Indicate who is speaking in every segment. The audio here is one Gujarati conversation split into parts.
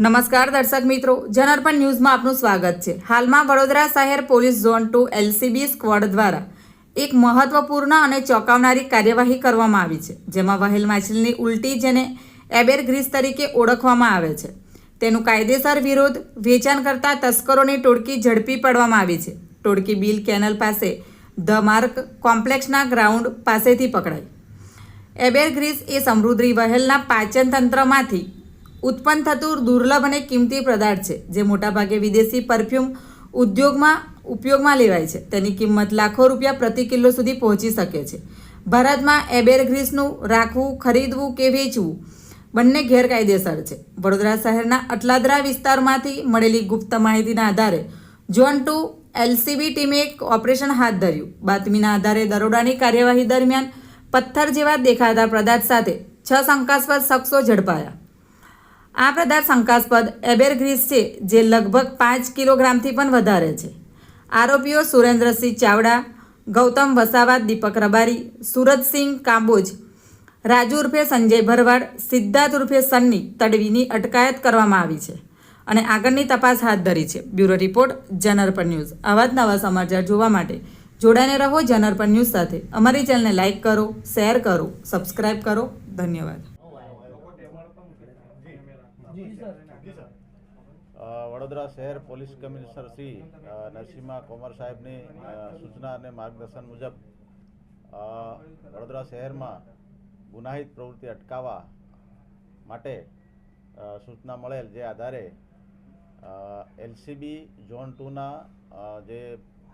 Speaker 1: નમસ્કાર દર્શક મિત્રો જનરપન ન્યૂઝમાં આપનું સ્વાગત છે. હાલમાં વડોદરા શહેર police zone two LCB squad દ્વારા એક મહત્વપૂર્ણ અને ચોંકાવનારી કાર્યવાહી કરવામાં આવી છે, જેમાં વહેલ માછલીની ઉલટી જેને એબેરગ્રીસ તરીકે ઓળખવામાં આવે છે. તેનું કાયદેસર વિરોધ વેચાણ કરતા તસ્કરોની ટોળકી ઝડપી પાડવામાં આવી છે. ટોળકી બિલ કેનલ પાસે ધ માર્ક કોમ્પ્લેક્સના ગ્રાઉન્ડ પાસેથી પકડાઈ. એબેરગ્રીસ એ સમૃદ્ધિ વહેલના પાચન તંત્રમાંથી ઉત્પન્ન થતું દુર્લભ અને કિંમતી પદાર્થ છે, જે મોટાભાગે વિદેશી પરફ્યુમ ઉદ્યોગમાં ઉપયોગમાં લેવાય છે. તેની કિંમત લાખો રૂપિયા પ્રતિ કિલો સુધી પહોંચી શકે છે. ભારતમાં એબેરગ્રીસનું રાખવું, ખરીદવું કે વેચવું બંને ગેરકાયદેસર છે. વડોદરા શહેરના અટલાદરા વિસ્તારમાંથી મળેલી ગુપ્ત માહિતીના આધારે ઝોન ટુ એલસીબી ટીમે એક ઓપરેશન હાથ ધર્યું. બાતમીના આધારે દરોડાની કાર્યવાહી દરમિયાન પથ્થર જેવા દેખાતા પદાર્થ સાથે છ શંકાસ્પદ શખ્સો ઝડપાયા. આ પદાર્થ શંકાસ્પદ એબેરગ્રીસ છે, જે લગભગ પાંચ કિલોગ્રામથી પણ વધારે છે. આરોપીઓ સુરેન્દ્રસિંહ ચાવડા, ગૌતમ વસાવા, દીપક રબારી સુરજસિંહ કાંબોજ, રાજુ ઉર્ફે સંજય ભરવાડ, સિદ્ધાર્થ ઉર્ફે સન્ની તડવીની અટકાયત કરવામાં આવી છે. અને આગળની તપાસ હાથ ધરી છે. બ્યુરો રિપોર્ટ જનરપર ન્યૂઝ. આવા જ નવા સમાચાર જોવા માટે જોડાઈને રહો જનરપન ન્યૂઝ સાથે. અમારી ચેનલને લાઇક કરો, શેર કરો, સબસ્ક્રાઇબ કરો. ધન્યવાદ.
Speaker 2: વડોદરા શહેર પોલીસ કમિશનર શ્રી નરસિંહા કોમર સાહેબની સૂચના અને માર્ગદર્શન મુજબ વડોદરા શહેરમાં ગુનાહિત પ્રવૃત્તિ અટકાવવા માટે સૂચના મળેલ જે આધારે એલસીબી ઝોન ટુના જે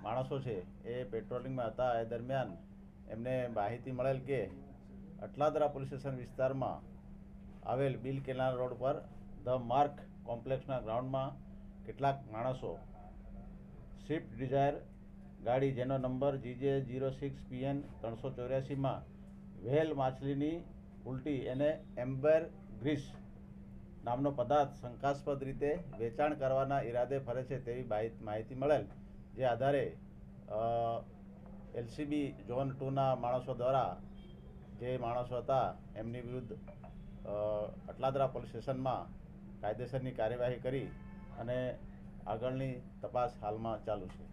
Speaker 2: માણસો છે એ પેટ્રોલિંગમાં હતા. એ દરમિયાન એમને માહિતી મળેલ કે અટલાદરા પોલીસ સ્ટેશન વિસ્તારમાં આવેલ બિલ કેનાલ રોડ પર ધ માર્ક કોમ્પ્લેક્સના ગ્રાઉન્ડમાં કેટલાક માણસો સ્વિફ્ટ ડિઝાયર ગાડી જેનો number GJ zero six PN ત્રણસો ચોર્યાસીમાં વ્હેલ માછલીની ઉલટી એને એમ્બર ગ્રીસ નામનો પદાર્થ શંકાસ્પદ રીતે વેચાણ કરવાના ઈરાદે ફરે છે તેવી માહિતી મળેલ, જે આધારે એલસીબી ઝોન ટુના માણસો દ્વારા જે માણસો હતા એમની વિરુદ્ધ અટલાદરા પોલીસ સ્ટેશનમાં કાયદેસરની કાર્યવાહી કરી અને આગળની તપાસ હાલમાં ચાલુ છે.